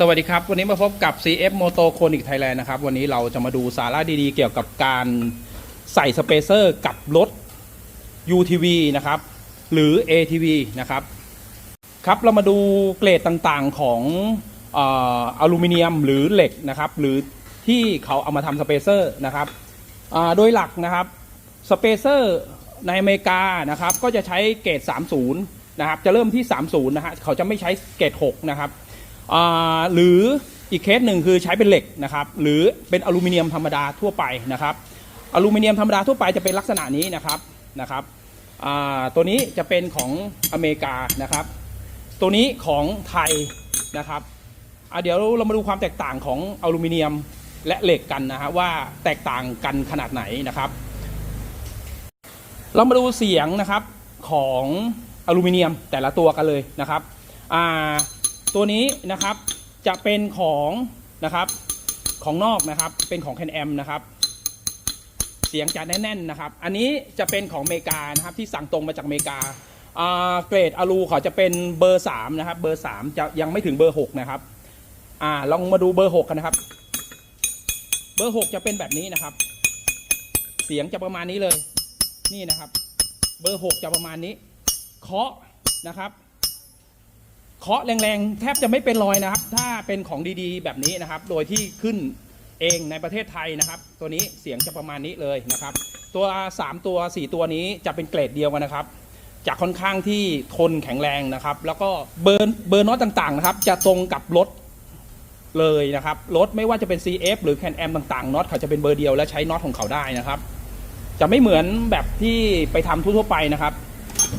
สวัสดีครับ วันนี้มาพบกับ CF Moto Conic Thailand นะครับ วันนี้เราจะมาดูสาระดีๆ เกี่ยวกับการใส่สเปเซอร์กับรถ UTV นะครับ หรือ ATV นะครับ ครับเรามาดูเกรดต่างๆของออลูมิเนียมหรือเหล็กนะครับ หรือที่เขาเอามาทำสเปเซอร์นะครับโดยหลักนะครับสเปเซอร์ในอเมริกานะครับ ก็จะใช้เกรด 30 นะครับ จะเริ่มที่ 30 นะฮะเขาจะไม่ใช้เกรด 6 นะครับ หรืออีกเคสหนึ่งคือใช้เป็นเหล็กนะครับหรือเป็นอลูมิเนียมธรรมดาทั่วไปนะครับอลูมิเนียมธรรมดาทั่วไปจะเป็นลักษณะนี้นะครับนะครับตัวนี้จะเป็นของอเมริกานะครับ ตัวนี้ของไทยนะครับเดี๋ยวเรามาดูความแตกต่างของอลูมิเนียมและเหล็กกันนะฮะว่าแตกต่างกันขนาดไหนนะครับ เรามาดูเสียงนะครับของอลูมิเนียมแต่ละตัวกันเลยนะครับอ่า ตัวนี้นะครับจะเป็นของนะครับของนอกนะครับเป็นของแคนแอมนะครับ เสียงจะแน่นๆนะครับ อันนี้จะเป็นของอเมริกานะครับที่สั่งตรงมาจากอเมริกาอ่าเกรดอะลูเขาจะเป็นเบอร์3นะครับ เบอร์3จะยังไม่ถึงเบอร์6นะครับอ่าลองมาดูเบอร์6กันนะครับ เบอร์ 6 จะเป็นแบบนี้นะครับ เสียงจะประมาณนี้เลย นี่นะครับ เบอร์ 6 จะประมาณนี้เคาะนะครับ เคาะแรงๆ แทบจะไม่เป็นรอยนะครับ ถ้าเป็นของดีๆ แบบนี้นะครับ โดยที่ขึ้นเองในประเทศไทยนะครับ ตัวนี้เสียงจะประมาณนี้เลยนะครับ ตัว 3 ตัว 4 ตัวนี้จะเป็นเกรดเดียวกันนะครับ จะค่อนข้างที่ทนแข็งแรงนะครับ แล้วก็เบอร์เบอร์น็อตต่างๆนะครับ จะตรงกับรถเลยนะครับรถไม่ว่าจะเป็น CF หรือ Can Am ต่างๆน็อตเขาจะเป็นเบอร์เดียวและใช้น็อตของเขาได้นะครับ จะไม่เหมือนแบบที่ไปทำทั่วๆไปนะครับ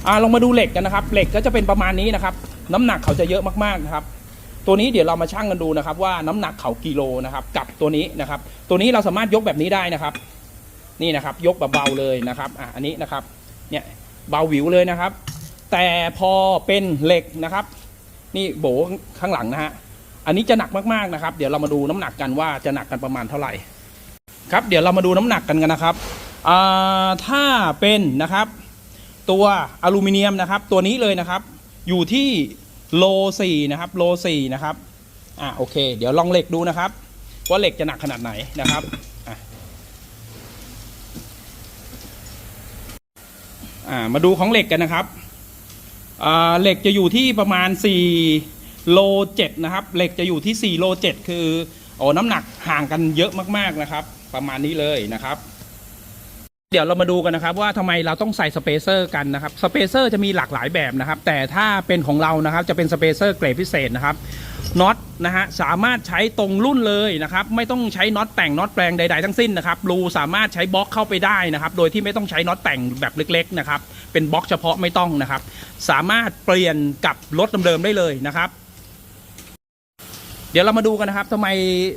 อ่าลองมาดูเหล็กกันนะครับ เหล็กก็จะเป็นประมาณนี้นะครับ น้ำหนักเขาจะเยอะมากๆนะครับ ตัวนี้เดี๋ยวเรามาชั่งกันดูนะครับ ว่าน้ำหนักเขากิโลนะครับ กับตัวนี้นะครับ ตัวนี้เราสามารถยกแบบนี้ได้นะครับ นี่นะครับ ยกแบบเบาเลยนะครับอะอันนี้นะครับ เนี่ยเบาหวิวเลยนะครับ แต่พอเป็นเหล็กนะครับ นี่โบข้างหลังนะฮะอันนี้จะหนักมากๆนะครับ เดี๋ยวเรามาดูน้ำหนักกันว่าจะหนักกันประมาณเท่าไหร่ครับ เดี๋ยวเรามาดูน้ำหนักกันกันนะครับอ่าถ้าเป็นนะครับ ตัวอลูมิเนียมนะครับ ตัวนี้เลยนะครับ อยู่ที่โลสี่นะครับโลสี่นะครับอ่าโอเค เดี๋ยวลองเหล็กดูนะครับ ว่าเหล็กจะหนักขนาดไหนนะครับอะอ่ามาดูของเหล็กกันนะครับอ่าเหล็กจะอยู่ที่ประมาณ4โล7นะครับเหล็กจะอยู่ที่4โล7คือโอ้น้ำหนักห่างกันเยอะมากๆนะครับ ประมาณนี้เลยนะครับ เดี๋ยวเรามาดูกันนะครับว่าทำไมเราต้องใส่สเปเซอร์กันนะครับสเปเซอร์จะมีหลากหลายแบบนะครับ แต่ถ้าเป็นของเรานะครับจะเป็นสเปเซอร์เกรดพิเศษนะครับน็อตนะฮะสามารถใช้ตรงรุ่นเลยนะครับ ไม่ต้องใช้น็อตแต่งน็อตแปลงใด ๆ ทั้งสิ้นนะครับรูสามารถใช้บล็อกเข้าไปได้นะครับ โดยที่ไม่ต้องใช้น็อตแต่งแบบเล็ก ๆ นะครับ เป็นบล็อกเฉพาะไม่ต้องนะครับ สามารถเปลี่ยนกับรถเดิมๆได้เลยนะครับ เดี๋ยวเรามาดูกันนะครับทำไม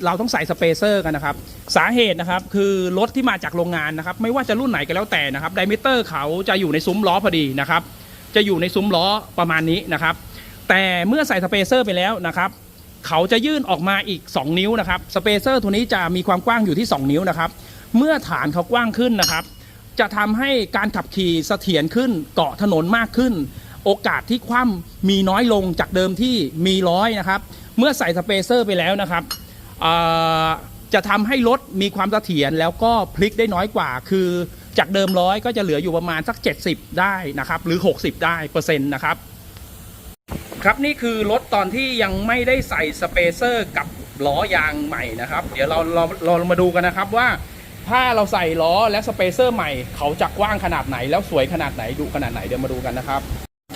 เราต้องใส่สเปเซอร์กันนะครับ สาเหตุนะครับคือรถที่มาจากโรงงานนะครับ ไม่ว่าจะรุ่นไหนก็แล้วแต่นะครับไดเมเตอร์เขาจะอยู่ในซุ้มล้อพอดีนะครับ จะอยู่ในซุ้มล้อประมาณนี้นะครับ แต่เมื่อใส่สเปเซอร์ไปแล้วนะครับ เขาจะยื่นออกมาอีก 2 นิ้วนะครับสเปเซอร์ตัวนี้จะมีความกว้างอยู่ที่ 2 นิ้วนะครับ เมื่อฐานเขากว้างขึ้นนะครับ จะทำให้การขับขี่เสถียรขึ้นเกาะถนนมากขึ้น โอกาสที่คว่ำมีน้อยลงจากเดิมที่มีร้อยนะครับ เมื่อใส่สเปเซอร์ไปแล้วนะครับจะทำให้รถมีความเสถียรแล้วก็พลิกได้น้อยกว่า คือจากเดิมร้อยก็จะเหลืออยู่ประมาณสัก 70 ได้นะครับ หรือ 60 ได้เปอร์เซ็นต์นะครับ ครับนี่คือรถตอนที่ยังไม่ได้ใส่สเปเซอร์กับล้อยางใหม่นะครับ เดี๋ยวเราเราเรามาดูกันนะครับว่า ถ้าเราใส่ล้อและสเปเซอร์ใหม่ เขาจะกว้างขนาดไหนแล้วสวยขนาดไหนดูขนาดไหนเดี๋ยวมาดูกันนะครับ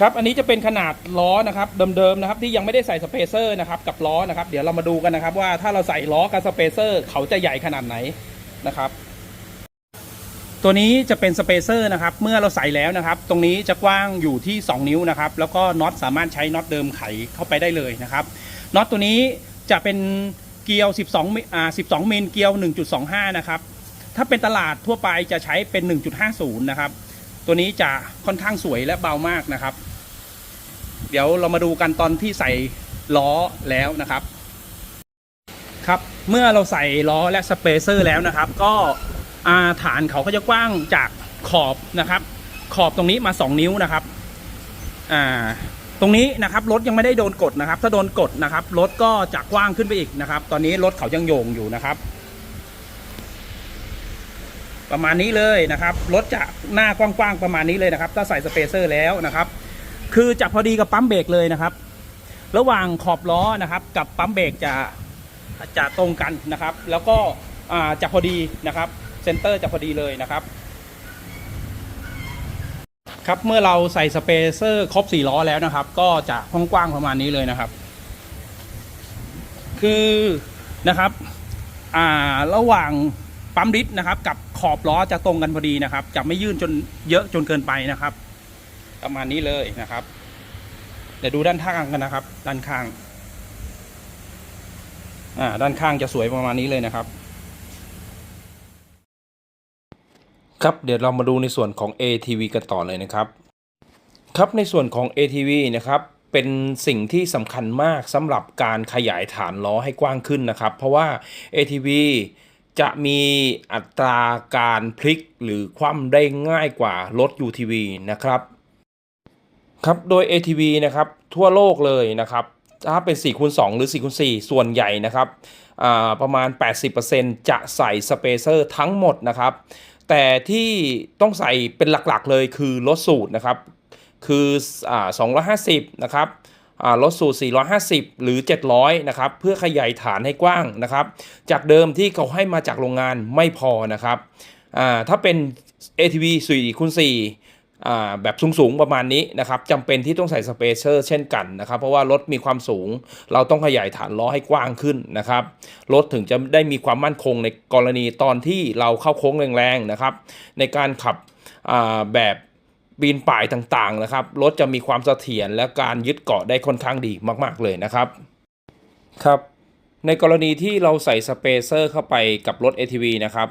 ครับ อันนี้จะเป็นขนาดล้อนะครับเดิมๆนะครับที่ยังไม่ได้ใส่สเปเซอร์นะครับกับล้อนะครับเดี๋ยวเรามาดูกันนะครับ ว่าถ้าเราใส่ล้อกับสเปเซอร์เขาจะใหญ่ขนาดไหนนะครับ ตัวนี้จะเป็นสเปเซอร์นะครับเมื่อเราใส่แล้วนะครับ ตรงนี้จะกว้างอยู่ที่ 2 นิ้วนะครับ แล้วก็น็อตสามารถใช้น็อตเดิมไขเข้าไปได้เลยนะครับน็อตตัวนี้จะเป็นเกลียว 12มิอ่า12 มิลเกลียว 1.25 นะครับถ้าเป็นตลาดทั่วไปจะใช้เป็น 1.50 นะครับ ตัวนี้จะค่อนข้างสวยและเบามากนะครับ เดี๋ยวเรามาดูกันตอนที่ใส่ล้อแล้วนะครับ ครับ เมื่อเราใส่ล้อและสเปเซอร์แล้วนะครับ ก็าฐานเขาก็จะกว้างจากขอบนะครับ ขอบตรงนี้มา 2 นิ้วนะครับอ่าตรงนี้นะครับรถยังไม่ได้โดนกดนะครับ ถ้าโดนกดนะครับรถก็จะกว้างขึ้นไปอีกนะครับ ตอนนี้รถเขายังโยงอยู่นะครับ ประมาณนี้เลยนะครับรถจะหน้ากว้างๆประมาณนี้เลยนะครับ ถ้าใส่สเปเซอร์แล้วนะครับ คือจะพอดีกับปั๊มเบรกเลยนะครับ ระหว่างขอบล้อนะครับ กับปั๊มเบรกจะจะตรงกันนะครับ แล้วก็จะพอดีนะครับเซนเตอร์จะพอดีเลยนะครับครับเมื่อเราใส่สเปเซอร์ครบสี่ล้อแล้วนะครับ ก็จะกว้างๆประมาณนี้เลยนะครับ คือนะครับอ่าระหว่างปั๊มดิสนะครับกับ ขอบล้อจะตรงกันพอดีนะครับ จะไม่ยื่นจนเยอะจนเกินไปนะครับ ประมาณนี้เลยนะครับ เดี๋ยวดูด้านข้างกันนะครับ ด้านข้างอ่าด้านข้างจะสวยประมาณนี้เลยนะครับ ครับเดี๋ยวเรามาดูในส่วนของ ATV กันต่อเลยนะครับ ครับในส่วนของ ATV นะครับเป็นสิ่งที่สำคัญมากสำหรับการขยายฐานล้อให้กว้างขึ้นนะครับ เพราะว่า ATV จะมีอัตราการพลิกหรือคว่ำได้ง่ายกว่ารถ UTV นะครับ ครับโดย ATV นะครับทั่วโลกเลยนะครับ ถ้าเป็น4คูณ2หรือ4คูณ4ส่วนใหญ่นะครับประมาณ 80%จะใส่สเปเซอร์ทั้งหมดนะครับ แต่ที่ต้องใส่เป็นหลักๆเลยคือรถสูตรนะครับ คืออ250 นะครับ อ่ารถสูตร450 หรือ 700 นะครับ เพื่อขยายฐานให้กว้างนะครับ จากเดิมที่เขาให้มาจากโรงงานไม่พอนะครับถ้าเป็น ATV 4คูณ4อ่แบบสูงๆ ประมาณนี้นะครับจำเป็นที่ต้องใส่สเปเซอร์เช่นกันนะครับ เพราะว่ารถมีความสูง เราต้องขยายฐานล้อให้กว้างขึ้นนะครับ รถถึงจะได้มีความมั่นคงในกรณีตอนที่เราเข้าโค้งแรงๆนะครับ ในการขับแบบ ปีนป่ายต่างๆนะครับ รถจะมีความเสถียรและการยึดเกาะได้ค่อนข้างดีมากๆเลยนะครับครับ ในกรณีที่เราใส่สเปเซอร์เข้าไปกับรถ ATV นะครับ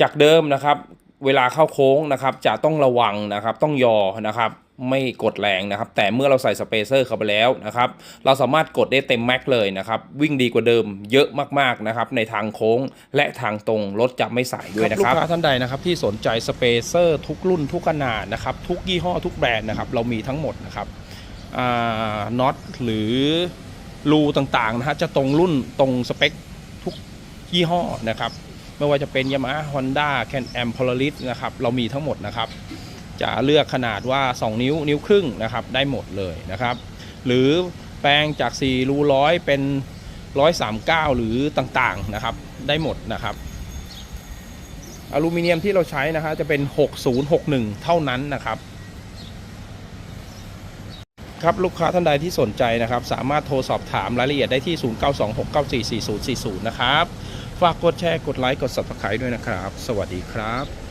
จากเดิมนะครับ เวลาเข้าโค้งนะครับจะต้องระวังนะครับต้องยอนะครับไม่กดแรงนะครับ แต่เมื่อเราใส่สเปเซอร์เข้าไปแล้วนะครับ เราสามารถกดได้เต็มแม็กเลยนะครับ วิ่งดีกว่าเดิมเยอะมากๆนะครับ ในทางโค้งและทางตรงรถจะไม่สายด้วยนะครับ ลูกค้าท่านใดนะครับที่สนใจสเปเซอร์ทุกรุ่นทุกขนาดนะครับ ทุกยี่ห้อทุกแบรนด์นะครับ เรามีทั้งหมดนะครับน็อตหรือรูต่างๆนะฮะจะตรงรุ่นตรงสเปคทุกยี่ห้อนะครับ ไม่ว่าจะเป็น Yamaha Honda Can Am Polaris นะครับเรามีทั้งหมดนะครับ จะเลือกขนาดว่า 2 นิ้วนิ้วครึ่งนะครับได้หมดเลยนะครับ หรือแปลงจาก4รูร้อยเป็น 139 หรือต่างๆนะครับได้หมดนะครับอลูมิเนียมที่เราใช้นะฮะจะเป็น 6061 เท่านั้นนะครับ ครับลูกค้าท่านใดที่สนใจนะครับ สามารถโทรสอบถามรายละเอียดได้ที่ 0926944040 นะครับ ฝากกดแชร์กดไลค์กด subscribe ด้วยนะครับ สวัสดีครับ